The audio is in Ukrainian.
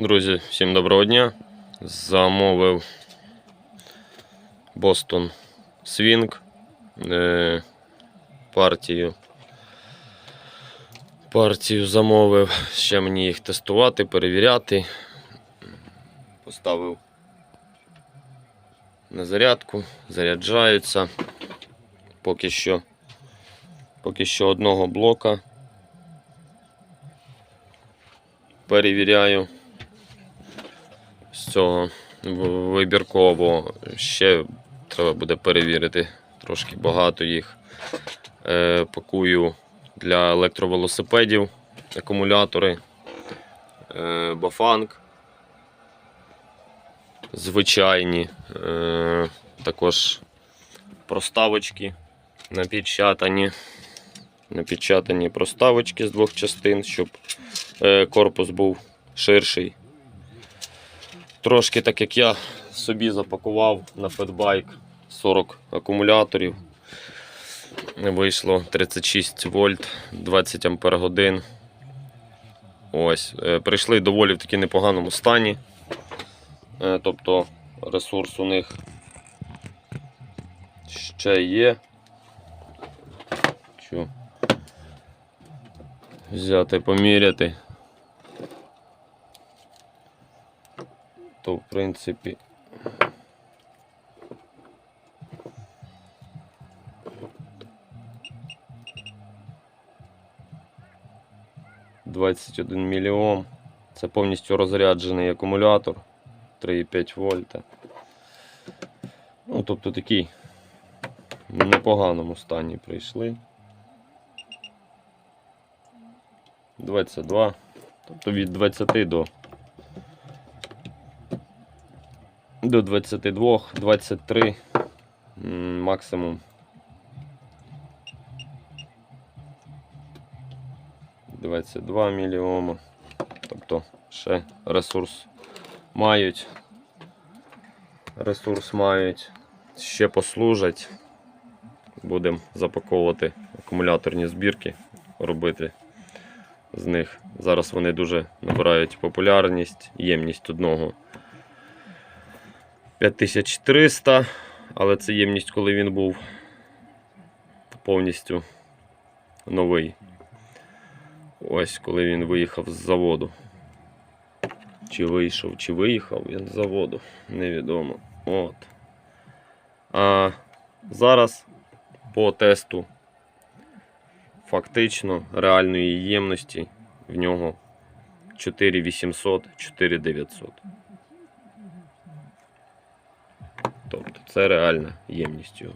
Друзі, всім доброго дня. Замовив Boston Swing е, партію. Партію замовив. Ще мені їх тестувати, перевіряти. Поставив на зарядку, заряджаються. Поки що, поки що одного блока. Перевіряю цього вибірково. Ще треба буде перевірити трошки багато їх. Е, пакую для електровелосипедів акумулятори, е, бафанг. Звичайні, е, також проставочки напечатані. Напечатані проставочки з двох частин, щоб е, корпус був ширший. Трошки так як я собі запакував на фетбайк 40 акумуляторів. Вийшло 36 вольт, 20 ампер годин. Ось. е, Прийшли доволі в таки непоганому стані. Е, Тобто ресурс у них ще є. Що? Взяти, поміряти. То в принципі. Двадцять один мільйон. Це повністю розряджений акумулятор 3,5 вольта. Ну, тобто такий в непоганому стані прийшли. 22. Тобто від 20 до до 22, 23 м, максимум. 22 мільйома. Тобто ще ресурс мають. Ресурс мають. Ще послужать. Будемо запаковувати акумуляторні збірки, робити з них. Зараз вони дуже набирають популярність, ємність одного 5300, але це ємність, коли він був повністю новий. Ось коли він виїхав з заводу. Чи вийшов, чи виїхав він з заводу, невідомо. От. А зараз по тесту фактично реальної ємності в нього 4800, Тобто це реальна ємність його.